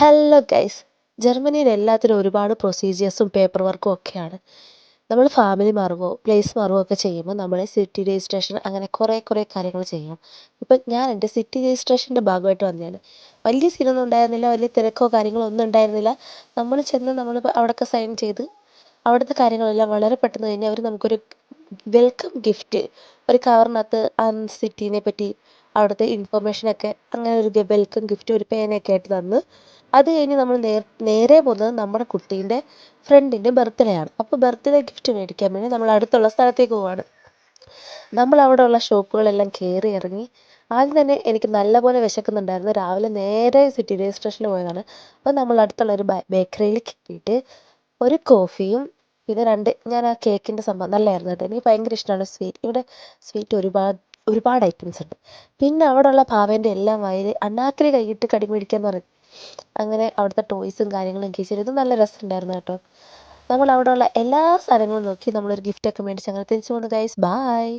Hello guys ജർമ്മനിയിൽ എല്ലാത്തിനും ഒരുപാട് പ്രൊസീജിയേഴ്സും പേപ്പർ വർക്കും ഒക്കെയാണ്. നമ്മൾ ഫാമിലി മാറുമ്പോൾ പ്ലേസ് മാറുകയോ ഒക്കെ ചെയ്യുമ്പോൾ നമ്മൾ സിറ്റി രജിസ്ട്രേഷൻ അങ്ങനെ കുറേ കുറേ കാര്യങ്ങൾ ചെയ്യണം. ഇപ്പം ഞാൻ എന്റെ സിറ്റി രജിസ്ട്രേഷന്റെ ഭാഗമായിട്ട് വന്നതാണ്. വലിയ സീനൊന്നും ഉണ്ടായിരുന്നില്ല വലിയ തിരക്കോ കാര്യങ്ങളോ ഒന്നും ഉണ്ടായിരുന്നില്ല. നമ്മൾ ചെന്ന് നമ്മൾ അവിടെയൊക്കെ സൈൻ ചെയ്ത് അവിടുത്തെ കാര്യങ്ങളെല്ലാം വളരെ പെട്ടെന്ന് കഴിഞ്ഞ് അവർ നമുക്കൊരു വെൽക്കം ഗിഫ്റ്റ് ഒരു കവറിനകത്ത് ആ സിറ്റീനെ പറ്റി അവിടുത്തെ ഇൻഫർമേഷനൊക്കെ അങ്ങനെ ഒരു വെൽക്കം ഗിഫ്റ്റ് ഒരു പേനയൊക്കെ ആയിട്ട് തന്ന് അത് കഴിഞ്ഞ് നമ്മൾ നേരെ പോകുന്നത് നമ്മുടെ കുട്ടീന്റെ ഫ്രണ്ടിന്റെ ബർത്ത്ഡേ ആണ്. അപ്പോൾ ബർത്ത്ഡേ ഗിഫ്റ്റ് മേടിക്കാൻ വേണ്ടി നമ്മൾ അടുത്തുള്ള സ്ഥലത്തേക്ക് പോവാണ്. നമ്മൾ അവിടെ ഉള്ള ഷോപ്പുകളെല്ലാം കയറി ഇറങ്ങി ആദ്യം തന്നെ എനിക്ക് നല്ലപോലെ വിശക്കുന്നുണ്ടായിരുന്നു. രാവിലെ നേരെ സിറ്റി രജിസ്ട്രേഷന് പോയതാണ്. അപ്പോൾ നമ്മൾ അടുത്തുള്ള ഒരു ബേക്കറിയിൽ കയറിയിട്ട് ഒരു കോഫിയും പിന്നെ രണ്ട് ഞാൻ ആ കേക്കിന്റെ സംഭവം നല്ലതായിരുന്നു കേട്ടോ. എനിക്ക് ഭയങ്കര ഇഷ്ടമാണ് സ്വീറ്റ് ഇവിടെ സ്വീറ്റ് ഒരുപാട് ഒരുപാട് ഐറ്റംസ് ഉണ്ട്. പിന്നെ അവിടെയുള്ള പാവേന്റെ എല്ലാം വായിൽ അണ്ണാക്കിൽ കൈയിട്ട് കടി മേടിക്കാൻ പറഞ്ഞു അങ്ങനെ അവിടുത്തെ ടോയ്സും കാര്യങ്ങളും കീശയിൽ ചെയ്തു നല്ല രസമുണ്ടായിരുന്നു കേട്ടോ. നമ്മൾ അവിടെയുള്ള എല്ലാ സാധനങ്ങളും നോക്കി നമ്മളൊരു ഗിഫ്റ്റൊക്കെ മേടിച്ച് അങ്ങനെ തിരിച്ചു പോന്നു ഗൈസ് ബായ്